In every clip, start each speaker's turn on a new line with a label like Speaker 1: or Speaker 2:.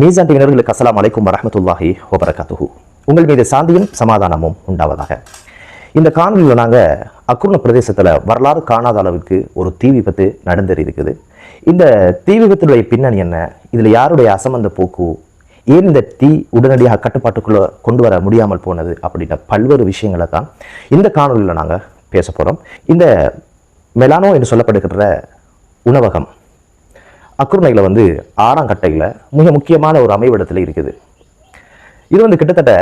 Speaker 1: மீசான் டிவினர்களுக்கு அஸ்லாம் அலைக்கும் வரமத்துல்லாஹி வபரகாத்துஹு. உங்கள் மீது சாந்தியும் சமாதானமும் உண்டாவதாக. இந்த காணொலியில் நாங்கள் அக்குர்ண பிரதேசத்தில் வரலாறு காணாத அளவுக்கு ஒரு தீ விபத்து நடந்தேறி இருக்குது இந்த தீ விபத்தினுடைய பின்னணி என்ன? இதில் யாருடைய அசமந்த போக்கு? ஏன் இந்த தீ உடனடியாக கட்டுப்பாட்டுக்குள்ளே கொண்டு வர முடியாமல் போனது அப்படின்ற பல்வேறு விஷயங்களை தான் இந்த காணொலியில் நாங்கள் பேச போகிறோம் இந்த மெலானோ என்று சொல்லப்படுகின்ற உணவகம் அக்குருணையில் வந்து ஆறாம் கட்டையில் மிக முக்கியமான ஒரு அமைவிடத்தில் இருக்குது. இது வந்து கிட்டத்தட்ட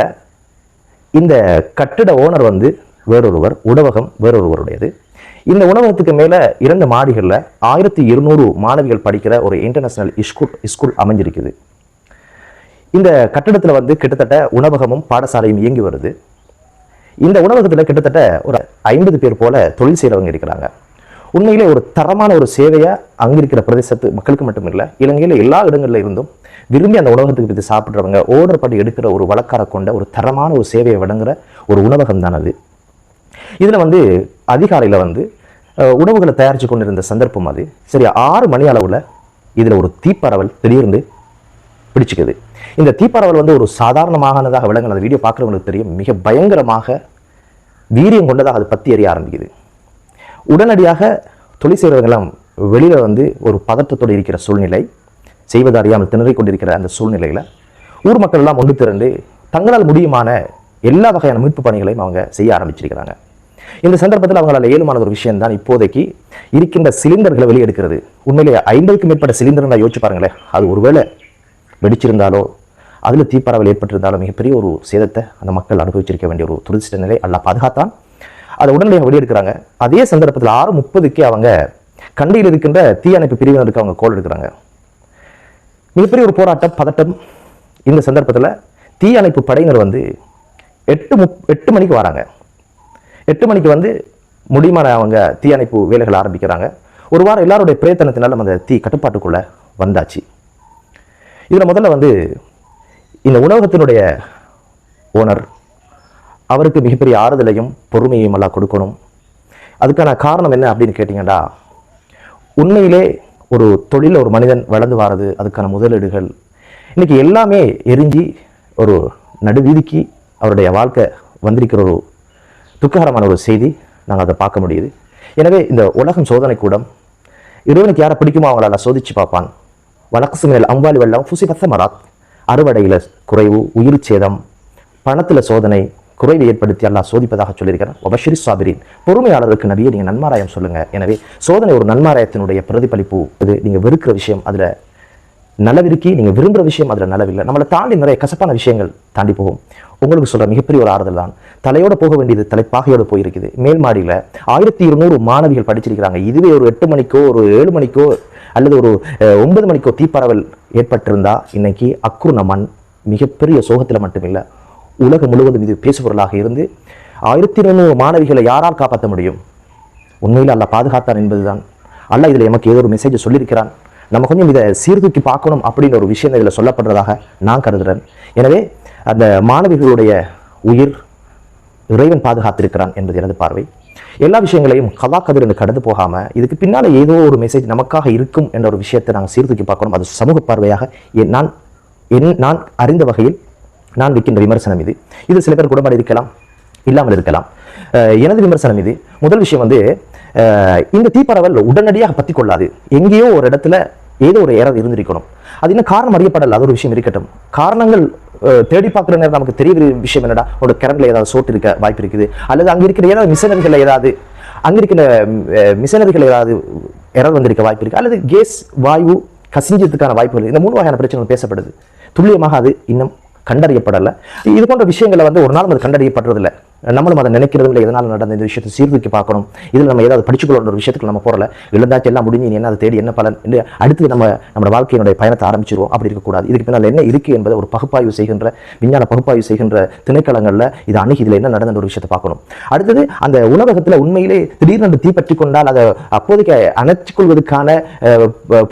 Speaker 1: இந்த கட்டிட ஓனர் வந்து வேறொருவர் உணவகம் வேறொருவருடையது. இந்த உணவகத்துக்கு மேலே இரண்டு மாடிகளில் ஆயிரத்தி இருநூறு மாணவிகள் படிக்கிற ஒரு இன்டர்நேஷனல் இஸ்கூல் ஸ்கூல் அமைஞ்சிருக்குது. இந்த கட்டிடத்தில் வந்து கிட்டத்தட்ட உணவகமும் பாடசாலையும் இயங்கி வருது. இந்த உணவகத்தில் கிட்டத்தட்ட ஒரு ஐம்பது பேர் போல தொழில் செய்கிறவங்க இருக்கிறாங்க. உண்மையிலே ஒரு தரமான ஒரு சேவையை அங்கே இருக்கிற பிரதேசத்து மக்களுக்கு மட்டும் இல்லை இலங்கையில் எல்லா இடங்களில் இருந்தும் விரும்பி அந்த உணவகத்துக்கு போய் சாப்பிட்றவங்க ஓர்டர் பண்ணி எடுக்கிற ஒரு வழக்கார கொண்ட ஒரு தரமான ஒரு சேவையை வழங்குற ஒரு உணவகம் தான் அது. இதில் வந்து அதிகாலையில் வந்து உணவுகளை தயாரித்து கொண்டிருந்த சந்தர்ப்பம் அது. சரி ஆறு மணி அளவில் இதில் ஒரு தீப்பரவல் திடீர்ந்து பிடிச்சிக்குது. இந்த தீப்பரவல் வந்து ஒரு சாதாரணமானதாக விளங்கின அந்த வீடியோ பார்க்குறவங்களுக்கு தெரியும். மிக பயங்கரமாக வீரியம் கொண்டதாக அது பற்றி எறிய ஆரம்பிக்குது. உடனடியாக தொழில் செய்கிறவங்களாம் வெளியில் வந்து ஒரு பதட்டத்தோடு இருக்கிற சூழ்நிலை செய்வது அறியாமல் திணறிக் கொண்டிருக்கிற அந்த சூழ்நிலையில் ஊர் மக்கள் எல்லாம் ஒன்று திரண்டு தங்களால் முடியுமான எல்லா வகையான மீட்பு பணிகளையும் அவங்க செய்ய ஆரம்பிச்சிருக்கிறாங்க. இந்த சந்தர்ப்பத்தில் அவங்களால ஏழுமான ஒரு விஷயம் தான் இப்போதைக்கு இருக்கின்ற சிலிண்டர்களை வெளியெடுக்கிறது. உண்மையிலேயே ஐம்பதுக்கு மேற்பட்ட சிலிண்டர்களை யோசிச்சு பாருங்களேன் அது ஒருவேளை வெடிச்சிருந்தாலோ அதில் தீப்பரவல் ஏற்பட்டிருந்தாலும் மிகப்பெரிய ஒரு சேதத்தை அந்த மக்கள் அனுபவிச்சிருக்க வேண்டிய ஒரு துரிதிஷ்ட நிலை அல்ல பாதுகாத்தான். அதை உடனடியாக வெளியெடுக்கிறாங்க. அதே சந்தர்ப்பத்தில் ஆறு முப்பதுக்கே அவங்க கண்டியில் இருக்கின்ற தீயணைப்பு பிரிவினருக்கு அவங்க கோல் எடுக்கிறாங்க. மிகப்பெரிய ஒரு போராட்டம் பதட்டம். இந்த சந்தர்ப்பத்தில் தீயணைப்பு படையினர் வந்து எட்டு முப் எட்டு மணிக்கு வராங்க. எட்டு மணிக்கு வந்து முடியுமான அவங்க தீயணைப்பு வேலைகள் ஆரம்பிக்கிறாங்க. ஒரு வாரம் எல்லாருடைய பிரயத்தனத்தினால நம்ம அந்த தீ கட்டுப்பாட்டுக்குள்ளே வந்தாச்சு. இதில் முதல்ல வந்து இந்த உணவகத்தினுடைய ஓனர் அவருக்கு மிகப்பெரிய ஆறுதலையும் பொறுமையும் எல்லாம் கொடுக்கணும். அதுக்கான காரணம் என்ன அப்படின்னு கேட்டிங்கன்னா உண்மையிலே ஒரு தொழில் ஒரு மனிதன் வளர்ந்து வாரது அதுக்கான முதலீடுகள் இன்றைக்கி எல்லாமே எரிஞ்சு ஒரு நடுவீதிக்கு அவருடைய வாழ்க்கை வந்திருக்கிற ஒரு துக்ககரமான ஒரு செய்தி நாங்கள் அதை பார்க்க முடியுது. எனவே இந்த உலகம் சோதனை கூடம் இறைவனுக்கு யாரை பிடிக்குமோ அவங்களால சோதிச்சு பார்ப்பான். வழக்கு மேல் அம்பாலி வெள்ளம் ஃபுசி பத்த மராத் அறுவடையில் குறைவு உயிர் சேதம் பணத்தில் சோதனை குறைவை ஏற்படுத்தி அல்லாஹ் சோதிப்பதாக சொல்லியிருக்கிறார். ஒபஷிரி சாபிரின். பொறுமையாளருக்கு நபியை நீங்கள் நன்மாராயம் சொல்லுங்க. எனவே சோதனை ஒரு நன்மாராயத்தினுடைய பிரதிபலிப்பு. இது நீங்கள் வெறுக்கிற விஷயம் அதில் நலவிருக்கி நீங்கள் விரும்புகிற விஷயம் அதில் நலவில்லை. நம்மளை தாண்டி நிறைய கசப்பான விஷயங்கள் தாண்டி போகும். உங்களுக்கு சொல்கிற மிகப்பெரிய ஒரு ஆறுதல் தான் தலையோட போக வேண்டியது தலைப்பாகையோட போயிருக்குது. மேல் மாடியில் ஆயிரத்தி இருநூறு மாணவிகள் படிச்சிருக்கிறாங்க. இதுவே ஒரு எட்டு மணிக்கோ ஒரு ஏழு மணிக்கோ அல்லது ஒரு ஒன்பது மணிக்கோ தீப்பரவல் ஏற்பட்டிருந்தா இன்னைக்கு அக்குர்ண மண் மிகப்பெரிய சோகத்தில் மட்டுமில்லை உலகம் முழுவதும் இது பேசுபொருளாக இருந்து ஆயிரத்தி இருநூறு மாணவிகளை யாரால் காப்பாற்ற முடியும்? உண்மையில் அல்ல பாதுகாத்தான் என்பதுதான். அல்ல இதில் எமக்கு ஏதோ ஒரு மெசேஜ் சொல்லியிருக்கிறான். நம்ம கொஞ்சம் இதை சீர்தூக்கி பார்க்கணும் அப்படின்ற ஒரு விஷயம் இதில் சொல்லப்படுறதாக நான் கருதுகிறேன் எனவே அந்த மாணவிகளுடைய உயிர் இறைவன் பாதுகாத்திருக்கிறான் என்பது எனது பார்வை. எல்லா விஷயங்களையும் கதா கதிர் என்று கடந்து போகாமல் இதுக்கு பின்னால் ஏதோ ஒரு மெசேஜ் நமக்காக இருக்கும் என்ற ஒரு விஷயத்தை நாங்கள் சீர்தூக்கி பார்க்கணும். அது சமூக பார்வையாக என் நான் என் நான் அறிந்த வகையில் நான் வைக்கின்ற விமர்சனம் இது. இது சில பேர் குடம்பாடு இருக்கலாம் இல்லாமல் இருக்கலாம். எனது விமர்சனம் இது. முதல் விஷயம் வந்து இந்த தீப்பரவல் உடனடியாக பற்றி கொள்ளாது எங்கேயோ ஒரு இடத்துல ஏதோ ஒரு எரர் இருந்திருக்கணும். அது இன்னும் காரணம் அறியப்படல? அது ஒரு விஷயம் இருக்கட்டும். காரணங்கள் தேடி பார்க்குற நேரம் நமக்கு தெரிய விஷயம் என்னடா? ஒரு கரண்டில் ஏதாவது சோட்டு இருக்க வாய்ப்பு இருக்குது. அல்லது அங்கே இருக்கிற ஏதாவது மிஷனரிகள் ஏதாவது அங்கே இருக்கிற மிஷனரிகள் ஏதாவது இறர் வந்திருக்க வாய்ப்பு இருக்குது அல்லது கேஸ் வாயு கசிஞ்சதுக்கான வாய்ப்புகள் இந்த மூணு வகையான பிரச்சனைகள் பேசப்படுது. துல்லியமாக அது இன்னும் கண்டறியப்படலை. இது போன்ற விஷயங்களை வந்து ஒரு நாள் அது கண்டறியப்படுறதில்ல. நம்மளும் அதை நினைக்கிறது இல்லை. எதனால் நடந்த இந்த விஷயத்தை சீர்தூக்கி பார்க்கணும்? இதில் நம்ம ஏதாவது படிச்சுக்கொள்ள ஒரு விஷயத்துக்கு நம்ம போறல. இழந்தாச்சு எல்லாம் முடிஞ்சு என்ன அதை தேடி என்ன பலன்? என்று அடுத்து நம்ம நம்ம வாழ்க்கையினுடைய பயணத்தை ஆரம்பிச்சிருவோம். அப்படி இருக்கக்கூடாது. இதுக்கு பின்னால் என்ன இருக்கு என்பதை ஒரு பகுப்பாய்வு செய்கின்ற விஞ்ஞான பகுப்பாய்வு செய்கின்ற திணைக்களங்களில் இது அணுகி இதில் என்ன நடந்த ஒரு விஷயத்தை பார்க்கணும். அடுத்தது அந்த உணவகத்தில் உண்மையிலே திடீர்னு அந்த தீப்பற்றி கொண்டால் அதை அப்போதைக்கு அணைச்சிக்கொள்வதற்கான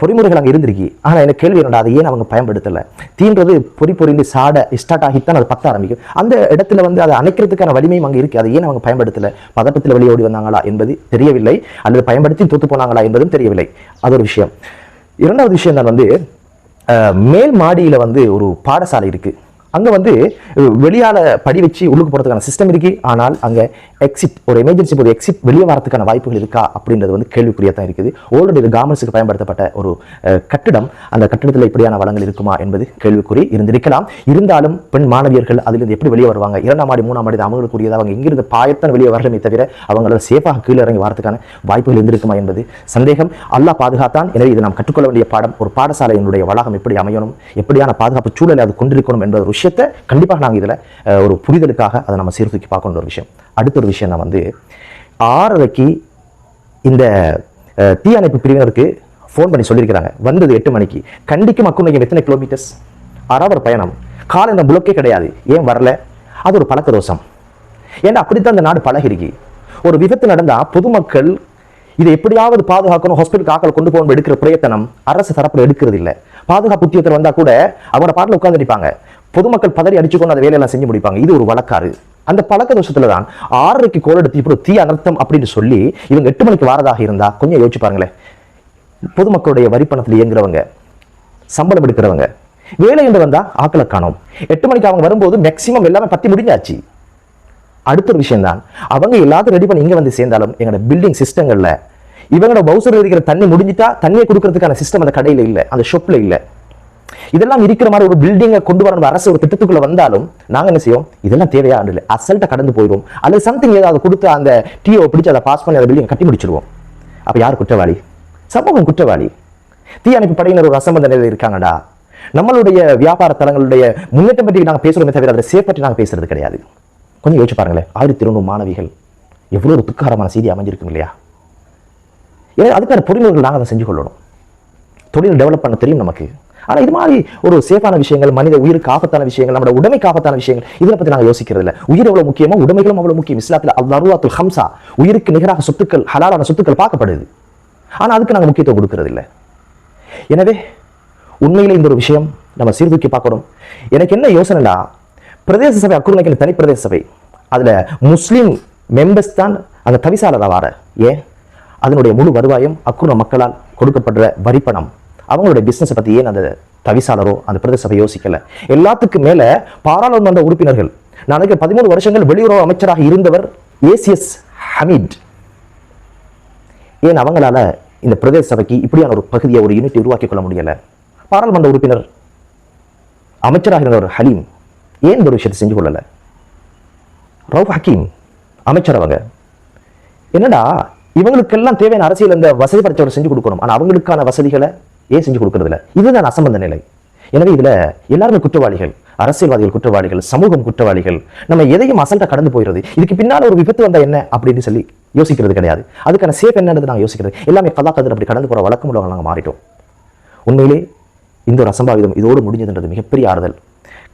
Speaker 1: பொறிமுறைகள் அங்கே இருந்திருக்கு. ஆனால் எனக்கு கேள்வி என்னடா அதை ஏன் அவங்க பயன்படுத்தலை? தீன்றது பொறி பொறிந்து சாட ஸ்டார்ட் ஆகித்தான் அது பத்த ஆரம்பிக்கும். அந்த இடத்துல வந்து அதை அணைக்கிறதுக்கான வலிமையும் அங்கே இருக்கு. அதை ஏன் அவங்க பயன்படுத்தல? பதட்டத்தில் வெளியே ஓடி வந்தாங்களா என்பது தெரியவில்லை. அல்லது பயன்படுத்தி தூத்து போனாங்களா என்பதும் தெரியவில்லை. அது ஒரு விஷயம். இரண்டாவது விஷயம் தான் வந்து மேல் மாடியில் வந்து ஒரு பாடசாலை இருக்குது அங்கே வந்து வெளியால் வெளியால படி வச்சு உள்ளுக்கு போகிறதுக்கான சிஸ்டம் இருக்கு. ஆனால் அங்கே எக்ஸிட் ஒரு எமர்ஜென்சி போது எக்ஸிட் வெளியே வரதுக்கான வாய்ப்புகள் இருக்கா? அப்படின்றது வந்து கேள்விக்குரியாக தான் இருக்குது. ஆல்ரெடி இது கார்மெண்ட்ஸுக்கு பயன்படுத்தப்பட்ட ஒரு கட்டிடம். அந்த கட்டிடத்தில் இப்படியான வளங்கள் இருக்குமா என்பது கேள்விக்குறி இருந்திருக்கலாம். இருந்தாலும் பெண் மாணவியர்கள் அதிலிருந்து எப்படி வெளியே வருவாங்க? இரண்டாம் மாடி மூணாம் மாடி அவங்களுக்குரியது அவங்க இங்கிருந்து பாயத்தான் வெளியே வரலுமே தவிர அவங்களால சேஃபாக கீழே இறங்கி வரதுக்கான வாய்ப்புகள் இருந்திருக்குமா என்பது சந்தேகம். அல்லாஹ் பாதுகாத்தான். எனவே இது நாம் கற்றுக்கொள்ள வேண்டிய பாடம் ஒரு பாடசாலையினுடைய வளாகம் எப்படி அமையணும்? எப்படியான பாதுகாப்பு சூழலை அது கொண்டிருக்கணும் என்ற ஒரு விஷயம். விஷயத்தை கண்டிப்பாக நாங்கள் இதில் ஒரு புரிதலுக்காக அதை நம்ம சீர்தூக்கி பார்க்கணும் ஒரு விஷயம். அடுத்த ஒரு விஷயம் நான் வந்து ஆறரைக்கு இந்த தீயணைப்பு பிரிவினருக்கு ஃபோன் பண்ணி சொல்லியிருக்கிறாங்க. வந்தது எட்டு மணிக்கு. கண்டிக்கு மக்கள் எத்தனை கிலோமீட்டர்ஸ் அறவர் பயணம். காலை இந்த புலக்கே கிடையாது. ஏன் வரல? அது ஒரு பழக்க தோஷம். ஏன்னா அப்படித்தான் இந்த நாடு பழகிருக்கு? ஒரு விபத்து நடந்தா பொதுமக்கள் இதை எப்படியாவது பாதுகாக்கணும் ஹாஸ்பிட்டலுக்கு ஆக்கள் கொண்டு போகணும் எடுக்கிற பிரயத்தனம் அரசு தரப்புல எடுக்கிறது இல்ல பாதுகாப்பு உத்தியோகத்தில் வந்தா கூட அவங்களோட பாட்டில் உட்கார்ந்து பொதுமக்கள் பதறி அடிச்சுக்கொண்டு அந்த வேலையெல்லாம் செஞ்சு முடிப்பாங்க. இது ஒரு வழக்காறு. அந்த பழக்க தோஷத்துல தான் ஆறரைக்கு கோல் எடுத்து இப்படி தீ அனர்த்தம் அப்படின்னு சொல்லி இவங்க எட்டு மணிக்கு வாரதாக இருந்தா கொஞ்சம் யோசிச்சு பாருங்களேன். பொதுமக்களுடைய வரிப்பணத்தில் இயங்குறவங்க சம்பளம் எடுக்கிறவங்க வேலை என்று வந்தா ஆக்களை காணோம். எட்டு மணிக்கு அவங்க வரும்போது மேக்சிமம் எல்லாமே பத்தி முடிஞ்சாச்சு. அடுத்த ஒரு விஷயம் தான் அவங்க எல்லாத்தையும் ரெடி பண்ணி இங்க வந்து சேர்ந்தாலும் எங்களோட பில்டிங் சிஸ்டங்கள்ல இவங்களோட பவுசர் இருக்கிற தண்ணி முடிஞ்சிட்டா தண்ணியை கொடுக்கறதுக்கான சிஸ்டம் அந்த கடையில இல்லை அந்த ஷாப்ல இல்ல. இதெல்லாம் இருக்கிற மாதிரி ஒரு பில்டிங்கை கொண்டு வரணும். அரசு ஒரு திட்டத்துக்குள்ள வந்தாலும் நாங்க என்ன செய்வோம்? இதெல்லாம் தேவையா? இல்லை. அசல்ட்டை கடந்து போயிடும் அல்லது சம்திங் ஏதாவது கொடுத்து அந்த டிஓ பிடிச்சு அதை பாஸ் பண்ணி அந்த பில்டிங் கட்டி முடிச்சிருவோம். அப்போ யார் குற்றவாளி? சமூகம் குற்றவாளி. தீயணைப்பு படையினர் ஒரு அசம்பந்த நிலையில் இருக்காங்கடா. நம்மளுடைய வியாபார தலங்களுடைய முன்னேற்றம் பற்றி நாங்க பேசுகிறோமே தவிர அதை சேஃப் பற்றி நாங்க பேசுறது கிடையாது. கொஞ்சம் யோசிச்சு பாருங்களேன். ஆயிரத்தி இருநூறு மாணவிகள். எவ்வளவு ஒரு துக்காரமான செய்தி அமைஞ்சிருக்கும் இல்லையா? ஏன்னா அதுக்கான பொறிமுறைகள் நாங்கள் அதை செஞ்சு கொள்ளணும். தொழில் டெவலப் பண்ண தெரியும் நமக்கு. ஆனா இது மாதிரி ஒரு சேஃபான விஷயங்கள் மனித உயிருக்கு ஆபத்தான விஷயங்கள் நம்மளோட உடமைக்கு ஆபத்தான விஷயங்கள் இதில் பற்றி நாங்கள் யோசிக்கிறது இல்லை. உயிர் எவ்வளோ முக்கியமோ உடைமைகளும் அவ்வளவு முக்கியம். இஸ்லாத்தில் அல்லாஹுல் ஹம்சா உயிருக்கு நிகராக சொத்துக்கள் ஹலாலான சொத்துக்கள் பார்க்கப்படுது. ஆனா அதுக்கு நாங்க முக்கியத்துவம் கொடுக்கறது இல்ல. எனவே உண்மையில் இந்த ஒரு விஷயம் நம்ம சீர்தூக்கி பார்க்கணும். எனக்கு என்ன யோசனைனா பிரதேச சபை அக்குறுமைக்கு தனி பிரதேச சபை அதுல முஸ்லீம் மெம்பர்ஸ் தான் அந்த தவிசாளராக வார. ஏன்? அதனுடைய முழு வருவாயும் அக்குற மக்களால் கொடுக்கப்படுற வரிப்பணம். அவங்களுடைய பிஸ்னஸை பத்தி ஏன் அந்த தவிசாளரோ அந்த பிரதேச சபை யோசிக்கல. எல்லாத்துக்கும் மேல பாராளுமன்ற உறுப்பினர்கள் நான் பதிமூணு வருஷங்கள் வெளியுறவு அமைச்சராக இருந்தவர் ஏசிஎஸ் ஹமீட் ஏன் அவங்களால இந்த பிரதேச சபைக்கு இப்படியான ஒரு பகுதியை ஒரு யூனிட் உருவாக்கி கொள்ள முடியல? பாராளுமன்ற உறுப்பினர் அமைச்சராக இருந்தவர் ஹலீம் ஏன் ஒரு விஷயத்தை செஞ்சு கொள்ளல? ரவு ஹக்கீம் அமைச்சர் அவங்க. என்னடா இவங்களுக்கெல்லாம் தேவையான அரசியல் இந்த வசதி படைத்தவரை செஞ்சு கொடுக்கணும். ஆனா அவங்களுக்கான வசதிகளை ஏன் செஞ்சு கொடுக்கறதில்ல? இதுதான் அசம்பந்த நிலை. எனவே இதுல எல்லாருமே குற்றவாளிகள் அரசியல்வாதிகள் குற்றவாளிகள் சமூகம் குற்றவாளிகள் நம்ம எதையும் அசல்ட்டாக கடந்து போயிடுறது இதுக்கு பின்னால ஒரு விபத்து வந்தால் என்ன அப்படின்னு சொல்லி யோசிக்கிறது கிடையாது. அதுக்கான சேஃப் என்னன்றது நாங்கள் யோசிக்கிறது. எல்லாமே கதா கதில் அப்படி கடந்து போகிற வழக்கம் உள்ளவங்க நாங்கள் மாறிட்டோம். உண்மையிலே இந்த ஒரு அசம்பாவிதம் இதோடு முடிஞ்சதுன்றது மிகப்பெரிய ஆறுதல்.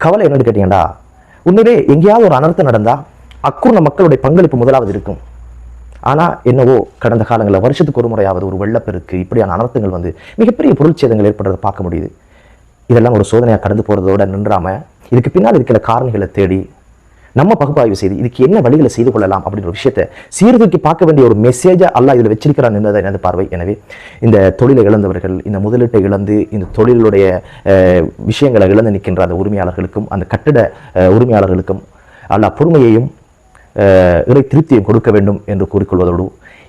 Speaker 1: கவலை என்னன்னு கேட்டீங்கன்னா உண்மையிலே எங்கேயாவது ஒரு அனர்த்தம் நடந்தா அக்குர்ண மக்களுடைய பங்களிப்பு முதலாவது இருக்கும். ஆனால் என்னவோ கடந்த காலங்களில் வருஷத்துக்கு ஒரு முறையாவது ஒரு வெள்ளப்பெருக்கு இப்படியான அனர்த்தங்கள் வந்து மிகப்பெரிய பொருட்சேதங்கள் ஏற்படுறத பார்க்க முடியுது. இதெல்லாம் ஒரு சோதனையாக கடந்து போகிறதோட நின்றாம இதுக்கு பின்னால் இருக்கிற காரணிகளை தேடி நம்ம பகுப்பாய்வு செய்து இதுக்கு என்ன வழிகளை செய்து கொள்ளலாம் அப்படின்ற ஒரு விஷயத்தை சீர்தூக்கி பார்க்க வேண்டிய ஒரு மெசேஜை அல்லாஹ் இதில் வச்சிருக்கிறான் என்பதை எனது பார்வை. எனவே இந்த தொழிலை இழந்தவர்கள் இந்த முதலீட்டை இழந்து இந்த தொழிலுடைய விஷயங்களை இழந்து நிற்கின்ற அந்த உரிமையாளர்களுக்கும் அந்த கட்டிட உரிமையாளர்களுக்கும் அல்லா பொறுமையையும் இறை திருப்தியும் கொடுக்க வேண்டும் என்று கூறிக்கொள்வதோடு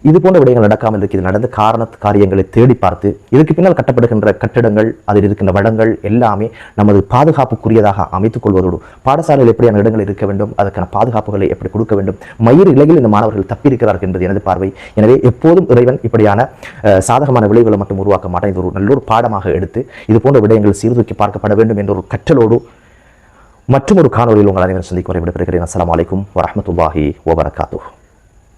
Speaker 1: இது போன்ற விடயங்கள் நடக்காமல் இருக்கிறது நடந்த காரண காரியங்களை தேடி பார்த்து இதற்கு பின்னால் கட்டப்படுகின்ற கட்டிடங்கள் அதில் இருக்கின்ற வளங்கள் எல்லாமே நமது பாதுகாப்புக்குரியதாக அமைத்துக் கொள்வதோடு பாடசாலையில் எப்படியான இடங்கள் இருக்க வேண்டும் அதற்கான பாதுகாப்புகளை எப்படி கொடுக்க வேண்டும் மயிர் இலையில் இந்த மாணவர்கள் தப்பியிருக்கிறார்கள் என்பது எனது பார்வை. எனவே எப்போதும் இறைவன் இப்படியான சாதகமான விளைவுகளை மட்டும் உருவாக்க மாட்டான். இது ஒரு நல்ல ஒரு பாடமாக எடுத்து இது போன்ற விடயங்கள் சீர்தூக்கி பார்க்கப்பட வேண்டும் என்ற ஒரு கற்றலோடு மற்றும் ஒரு காணொலியில் உங்கள் அனைவரும் சந்திக்கும் வரை விடைபெறுகிறேன். அஸ்லாம் வலைக்கும் வரமத்துல்லாஹி வபரகாத்துஹ்.